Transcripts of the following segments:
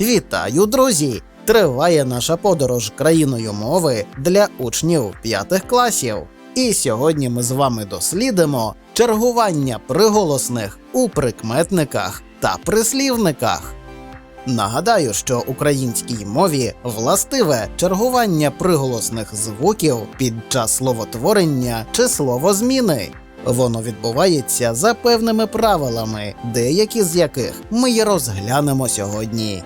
Вітаю, друзі! Триває наша подорож країною мови для учнів п'ятих класів. І сьогодні ми з вами дослідимо чергування приголосних у прикметниках та прислівниках. Нагадаю, що українській мові властиве чергування приголосних звуків під час словотворення чи словозміни. Воно відбувається за певними правилами, деякі з яких ми й розглянемо сьогодні.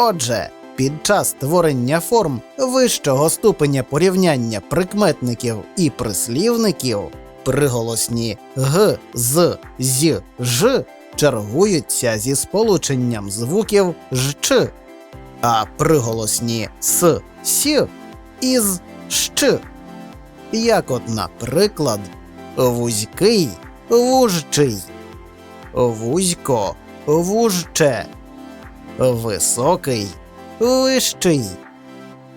Отже, під час творення форм вищого ступеня порівняння прикметників і прислівників приголосні г, з, з, ж чергуються зі сполученням звуків ж, ч, а приголосні с, с із щ. Як от, наприклад, вузький, вужчий, вузько, вужче, високий, вищий,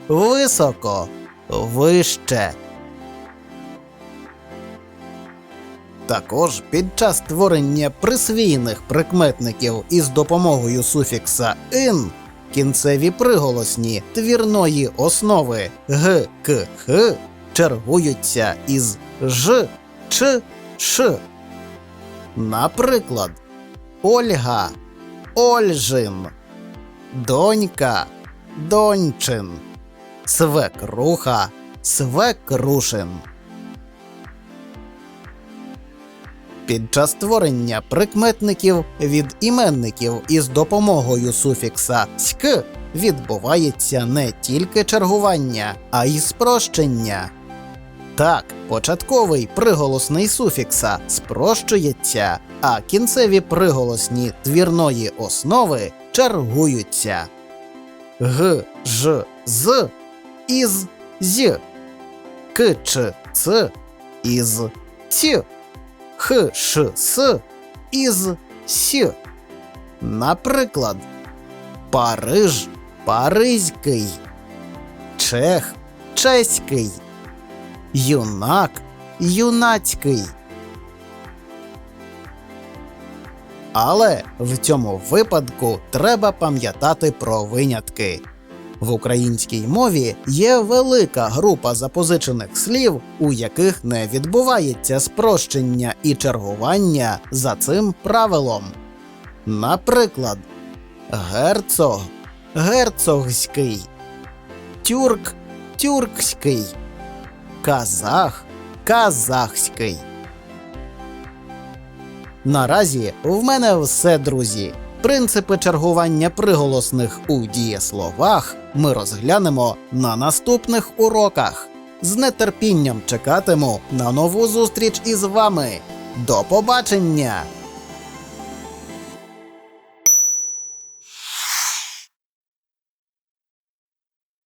високо, вище. Також під час творення присвійних прикметників із допомогою суфікса ин кінцеві приголосні твірної основи г, к, х чергуються із ж, ч, ш. Наприклад, Ольга, Ольжин, донька, доньчин, свекруха, свекрушин. Під час творення прикметників від іменників із допомогою суфікса ськ відбувається не тільки чергування, а й спрощення. Так, початковий приголосний суфікса спрощується, а кінцеві приголосні твірної основи чергуються. Г, ж, з із з, к, ч, ц із ць, х, ш, с із с. Наприклад, Париж паризький, Чех чеський, юнак юнацький. Але в цьому випадку треба пам'ятати про винятки. В українській мові є велика група запозичених слів, у яких не відбувається спрощення і чергування за цим правилом. Наприклад, герцог герцогський, тюрк тюркський, казах казахський. Наразі в мене все, друзі. Принципи чергування приголосних у дієсловах ми розглянемо на наступних уроках. З нетерпінням чекатиму на нову зустріч із вами. До побачення!